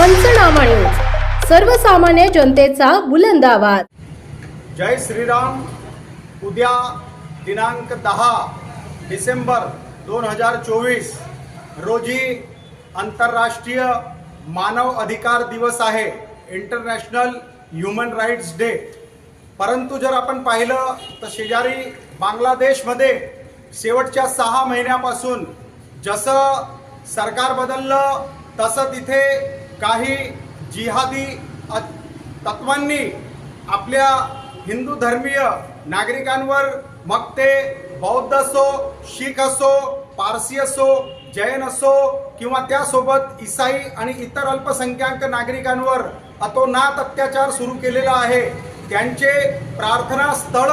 पंचनामा न्यूज सर्वसामान्य जनतेचा बुलंद आवाज. जय श्रीराम. उद्या दिनांक दहा डिसेंबर दोन हजार चोवीस रोजी आंतरराष्ट्रीय मानव अधिकार दिवस आहे इंटरनॅशनल ह्युमन राईट्स डे परंतु जर आपण पाहिलं तर शेजारी बांगलादेशमध्ये शेवटच्या सहा महिन्यापासून जसं सरकार बदललं तसं तिथे काही जिहादी अ- तत्वांनी आपल्या हिंदू धर्मीय नागरिकांवर मग ते बौद्ध असो शीख असो पारसी असो जैन असो किंवा त्यासोबत इसाई आणि इतर अल्पसंख्याक नागरिकांवर अतोनात अत्याचार सुरू केलेला आहे. त्यांचे प्रार्थना स्थळ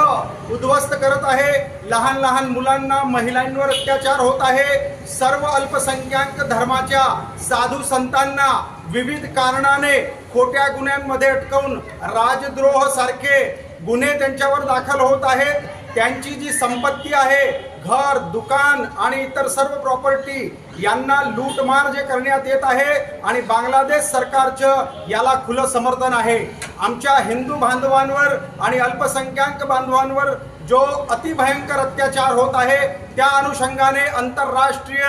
उद्ध्वस्त करत आहे. लहान लहान मुलांना महिलांवर अत्याचार होत आहे. सर्व अल्पसंख्याक धर्माच्या साधू संतांना विविध कारणाने खोट्या गुन्ह्यांमध्ये अटकवून राजद्रोह सारखे गुन्हे त्यांच्यावर दाखल होत आहेत. त्यांची जी संपत्ती आहे घर दुकान आणि इतर सर्व प्रॉपर्टी यांना लूटमार जे करण्यात येत आहे आणि बांगलादेश सरकारचं याला खुलं समर्थन आहे. आमच्या हिंदू बांधवांवर आणि अल्पसंख्याक बांधवांवर जो अतिभयंकर अत्याचार होत आहे त्या अनुषंगाने आंतरराष्ट्रीय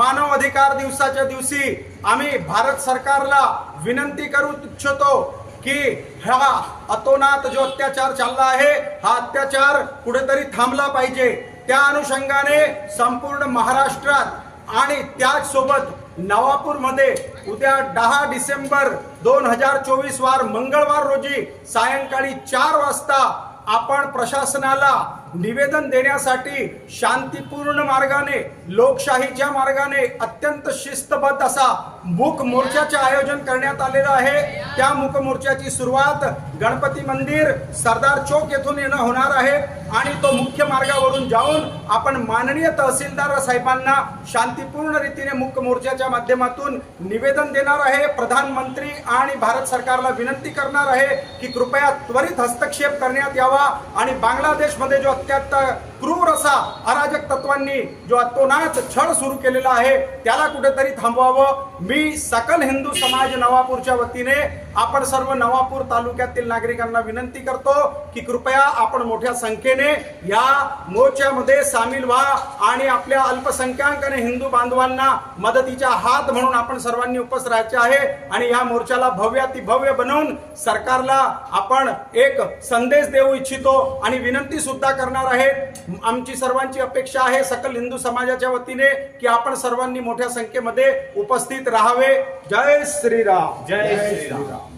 मानव अधिकार दिवसाच्या दिवशी आम्ही भारत सरकारला विनंती करू इच्छितो की हा अतोनात जो अत्याचार चालला आहे हा अत्याचार कुठेतरी थांबला पाहिजे. त्या अनुषंगाने संपूर्ण महाराष्ट्रात आणि त्याचसोबत नवापूरमध्ये उद्या दहा डिसेंबर दोन हजार चोवीस वार मंगळवार रोजी सायंकाळी चार वाजता आपण प्रशासनाला निवेदन देण्यासाठी शांतीपूर्ण मार्गाने लोकशाहीच्या मार्गाने अत्यंत शिस्तबद्ध असा मूक मोर्चाचे आयोजन करण्यात आलेलं आहे. त्या मूक मोर्चाची सुरुवात गणपती मंदिर सरदार चौक येथून येणं होणार आहे. आणि तो मुख्य मार्गावरून जाऊन आपण माननीय तहसीलदार साहेबांना शांतीपूर्ण रीतीने मुख्य मोर्चाच्या माध्यमातून निवेदन देणार आहे. प्रधानमंत्री आणि भारत सरकारला विनंती करणार आहे की कृपया त्वरित हस्तक्षेप करण्यात यावा. आणि बांगलादेशमध्ये जो अत्यंत क्रूर थोडासा अराजक तत्वांनी जो अतोनात छळ सुरू केलेला आहे त्याला कुठेतरी थांबवावं. मी सकल हिंदू समाज नवापूरच्या वतीने आपण सर्व नवापूर तालुक्यातील नागरिकांना विनंती करतो की कृपया आपण मोठ्या संख्येने या मोर्चामध्ये सामील व्हा आणि आपल्या अल्पसंख्याक आणि हिंदू बांधवांना मदतीचा हात म्हणून आपण सर्वांनी उपस्थित राहायचे आहे आणि या मोर्चाला भव्यातिभव्य बनवून सरकारला आपण एक संदेश देऊ इच्छितो आणि विनंती सुद्धा करणार आहे. आमची सर्वांची अपेक्षा आहे सकल हिंदू समाजाच्या वतीने की आपण सर्वांनी मोठ्या संख्येमध्ये उपस्थित राहावे. जय श्रीराम. जय श्रीराम.